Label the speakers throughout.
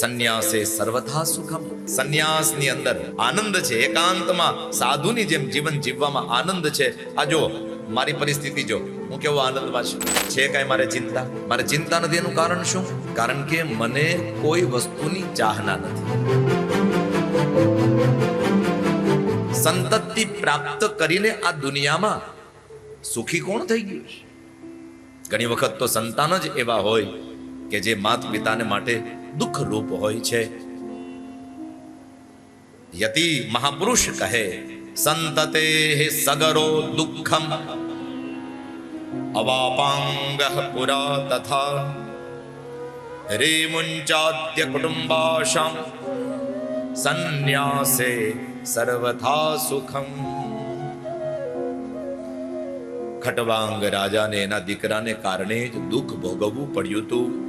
Speaker 1: સંન્યાસે સર્વથા સુખમ. સંન્યાસની અંદર આનંદ છે, એકાંતમાં. સાધુની જેમ જીવન જીવવામાં આનંદ છે. આ જો મારી પરિસ્થિતિ જો, હું કેવો આનંદમાં છું છે કાંઈ મારે ચિંતા? મારે ચિંતા નથી, એનું કારણ શું? કારણ કે મને કોઈ વસ્તુની ચાહના નથી. સંતતિ પ્રાપ્ત કરીને આ દુનિયામાં સુખી કોણ થઈ ગયું ઘણી વખત તો સંતાન જ એવા હોય કે જે માત પિતાને માટે દુઃખ રૂપ હોય છે યતિ મહાપુરુષ કહે સંતતે સગરો દુઃખમ અવાપાંગ પુરા તથા રે મુંચાદ્ય કુટુંબાશામ સંન્યાસે સર્વથા સુખમ ખટવાંગ રાજાને એના દીકરાને કારણે જ દુઃખ ભોગવવું પડ્યું હતું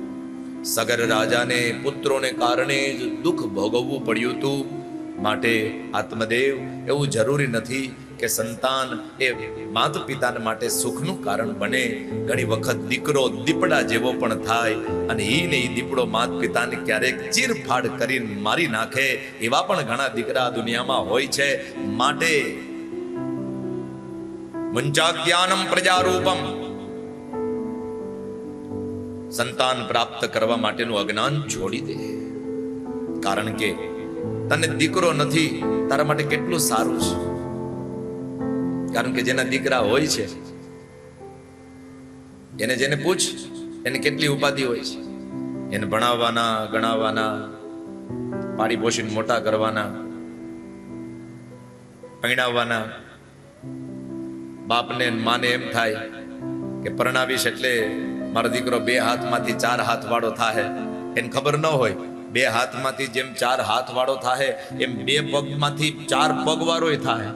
Speaker 1: સગર રાજાને, પુત્રોને કારણે જ દુઃખ ભોગવવું પડ્યું હતું. માટે આત્મદેવ એવું જરૂરી નથી કે સંતાન એ માતા પિતાને માટે સુખનું કારણ બને. ઘણી વખત દીકરો દીપડા જેવો પણ થાય અને એ ને દીપડો માત પિતાને ક્યારેક ચીરફાડ કરીને મારી નાખે. એવા પણ ઘણા દીકરા દુનિયામાં હોય છે. માટે મુંચાજ્ઞાનમ પ્રજારૂપમ. સંતાન પ્રાપ્ત કરવા માટેનું અજ્ઞાન છોડી દે. કારણ કે તને દીકરો નથી, તારા માટે કેટલું સારું છે. કારણ કે જેના દીકરા હોય છે, એને જેને પૂછ, એને કેટલી ઉપાધિ હોય છે. એને ભણાવવાના, ગણાવવાના પાડી પોષીને મોટા કરવાના, પૈણાવવાના, બાપને માને એમ થાય કે પરણાવીશ એટલે મારો દીકરો બે હાથમાંથી ચાર હાથ વાળો થાય એને ખબર ન હોય, બે હાથમાંથી જેમ ચાર હાથ વાળો થાય એમ બે પગમાંથી ચાર પગ વાળો થાય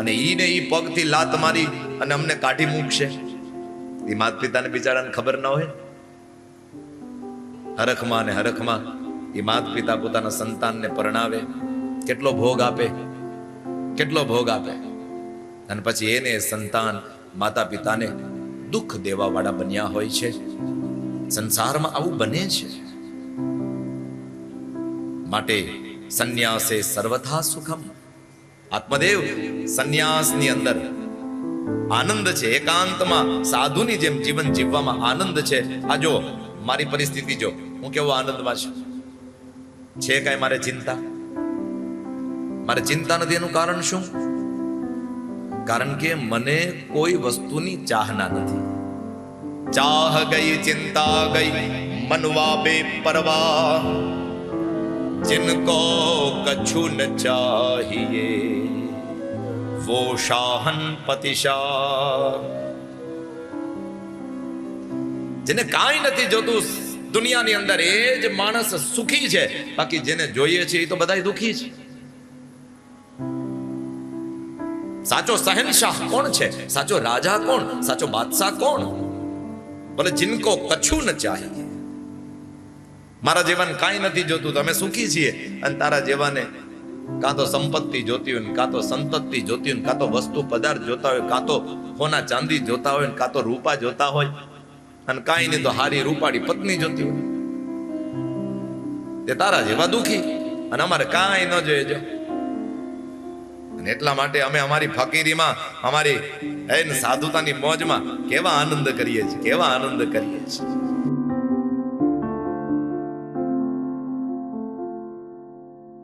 Speaker 1: અને ઈ ને ઈ પગથી લાત મારી અને અમને કાઢી મૂકશે. એ માત પિતાને બિચારાને ખબર ન હોય. હરખમાં ને હરખમાં એ માત પિતા પોતાના સંતાનને પરણાવે. કેટલો ભોગ આપે, કેટલો ભોગ આપે. અને પછી એને સંતાન માતા પિતાને દુઃખ દેવા વાળા બન્યા હોય છે. સંસારમાં આવું બને છે. માટે સંન્યાસે સર્વથા સુખમ. આત્મદેવ સંન્યાસની અંદર આનંદ છે, એકાંતમાં સાધુની જેમ જીવન જીવવામાં આનંદ છે. આ જો, મારી પરિસ્થિતિ જો, હું કેવો આનંદમાં છું? છે કાંઈ મારે ચિંતા? મારે ચિંતા નથી, એનું કારણ શું? કારણ કે મને કોઈ વસ્તુની ચાહના નથી. ચાહ ગઈ, ચિંતા ગઈ, મનવા બે પરવા જિનકો કછુ ન ચાહીએ. વો શાહન પતિશા જેને કાંઈ નથી જોતું, દુનિયાની અંદર એ જ માણસ સુખી છે. બાકી જેને જોઈએ છે એ તો બધા દુખી છે. સાચો શહેનશાહ કોણ છે? સાચો રાજા કોણ? સાચો બાદશાહ કોણ? બોલે જિનકો કછું ન ચાહે. મારા જેવાને કાંઈ નથી જોતું તો અમે સુખી છીએ. અને તારા જેવાને કાં તો સંપત્તિ જોતી હોય કાં તો સંતતિ જોતી હોય કાં તો વસ્તુ પદાર્થ જોતા હોય, કાં તો સોના ચાંદી જોતા હોય કાં તો રૂપા જોતા હોય. અને કાંઈ નહીં તો હારી રૂપાળી પત્ની જોતી હોય. તે તારા જેવા દુખી. અને અમારે કાંઈ ન જોઈએ, જો. એટલા માટે અમે અમારી ફકીરીમાં, અમારી સાધુતાની મોજમાં કેવા આનંદ કરીએ છીએ, કેવા આનંદ કરીએ છીએ.